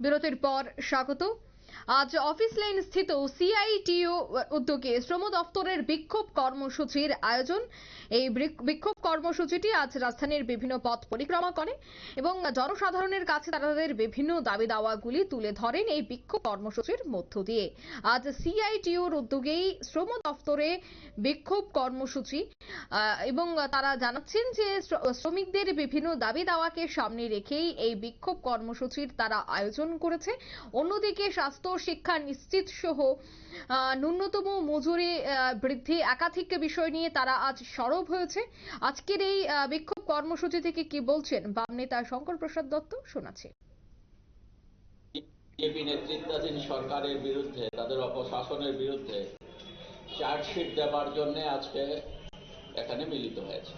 বিরতির পর স্বাগত। আজ অফিস লাইন স্থিত সিআইটিও উদ্যোগে শ্রম দপ্তরের বিক্ষোভ কর্মসূচির আয়োজন। এই বিক্ষোভ কর্মসূচিটি আজ রাজধানীর বিভিন্ন পথ পরিক্রমা করে এবং জনসাধারণের কাছে তারা তাদের বিভিন্ন দাবি দাওয়াগুলি তুলে ধরেন এই বিক্ষোভ কর্মসূচির মধ্য দিয়ে। আজ সিআইটিওর উদ্যোগেই শ্রম দপ্তরে বিক্ষোভ কর্মসূচি এবং তারা জানাচ্ছেন যে শ্রমিকদের বিভিন্ন দাবি দাওয়াকে সামনে রেখেই এই বিক্ষোভ কর্মসূচির তারা আয়োজন করেছে। অন্যদিকে স্বাস্থ্য শিক্ষা নিশ্চিত সহ ন্যূনতম মজুরি বৃদ্ধি একাধিক বিষয় নিয়ে তারা আজ সরব হয়েছে। আজকের এই বিক্ষোভ কর্মসূচি থেকে কি বলছেন বাম নেতা শঙ্কর প্রসাদ দত্ত? শোনাচ্ছে। বিজেপি নেতৃত্বাধীন সরকারের বিরুদ্ধে, তাদের অপশাসনের বিরুদ্ধে চার্জশিট দেবার জন্য আজকে এখানে মিলিত হয়েছে।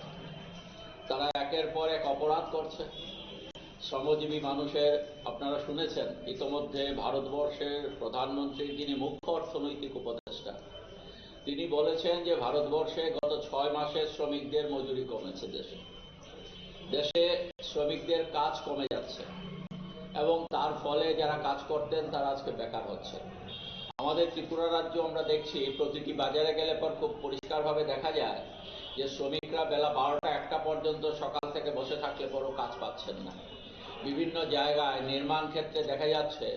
তারা একের পর এক অপরাধ করছে। শ্রমজীবী মানুষের, আপনারা শুনেছেন, ইতোমধ্যে ভারতবর্ষের প্রধানমন্ত্রী যিনি মুখ্য অর্থনৈতিক উপদেষ্টা, তিনি বলেছেন যে ভারতবর্ষে গত ছয় মাসে শ্রমিকদের মজুরি কমেছে দেশে। দেশে শ্রমিকদের কাজ কমে যাচ্ছে এবং তার ফলে যারা কাজ করতেন তারা আজকে বেকার হচ্ছে। আমাদের ত্রিপুরা রাজ্য আমরা দেখছি, প্রতিটি বাজারে গেলে পর খুব পরিষ্কারভাবে দেখা যায় যে শ্রমিকরা বেলা বারোটা একটা পর্যন্ত সকাল থেকে বসে থাকলে পরও কাজ পাচ্ছেন না। বিভিন্ন জায়গায় নির্মাণ ক্ষেত্রে দেখা যাচ্ছে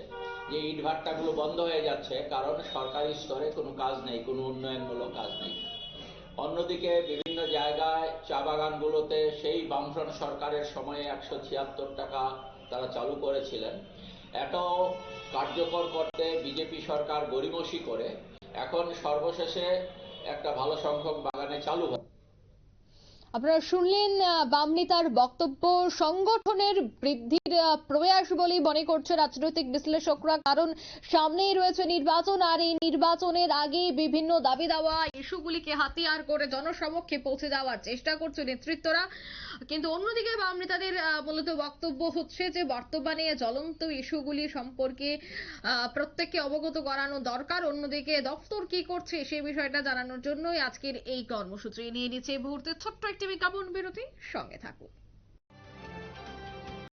যে ইটভাট্টাগুলো বন্ধ হয়ে যাচ্ছে কারণ সরকারি স্তরে কোনো কাজ নেই, কোনো উন্নয়নমূলক কাজ নেই। অন্যদিকে বিভিন্ন জায়গায় চা বাগানগুলোতে সেই বামফ্রন্ট সরকারের সময়ে একশো ছিয়াত্তর টাকা তারা চালু করেছিলেন। এটাও কার্যকর করতে বিজেপি সরকার গরিমসি করে, এখন সর্বশেষে একটা ভালো সংখ্যক বাগানে চালু হয়। আপনারা শুনলেন বাম নেতার বক্তব্য, সংগঠনের বৃদ্ধির প্রয়াস বলেই মনে করছে রাজনৈতিক বিশ্লেষকরা। কারণ সামনেই রয়েছে নির্বাচন, আর এই নির্বাচনের আগে বিভিন্ন দাবি দাওয়া ইস্যুগুলিকে হাতিয়ার করে জনসমক্ষে পৌঁছে যাওয়ার চেষ্টা করছে নেতৃত্বরা। কিন্তু অন্যদিকে বাম নেতাদের মূলত বক্তব্য হচ্ছে যে, বর্তমানে জ্বলন্ত ইস্যুগুলি সম্পর্কে প্রত্যেককে অবগত করানো দরকার। অন্যদিকে দপ্তর কি করছে সেই বিষয়টা জানানোর জন্যই আজকের এই কর্মসূচি নিয়ে নিচ্ছে এই মুহূর্তে ছোট্ট একটি বিজ্ঞাপন বিরতি সঙ্গে থাকুন।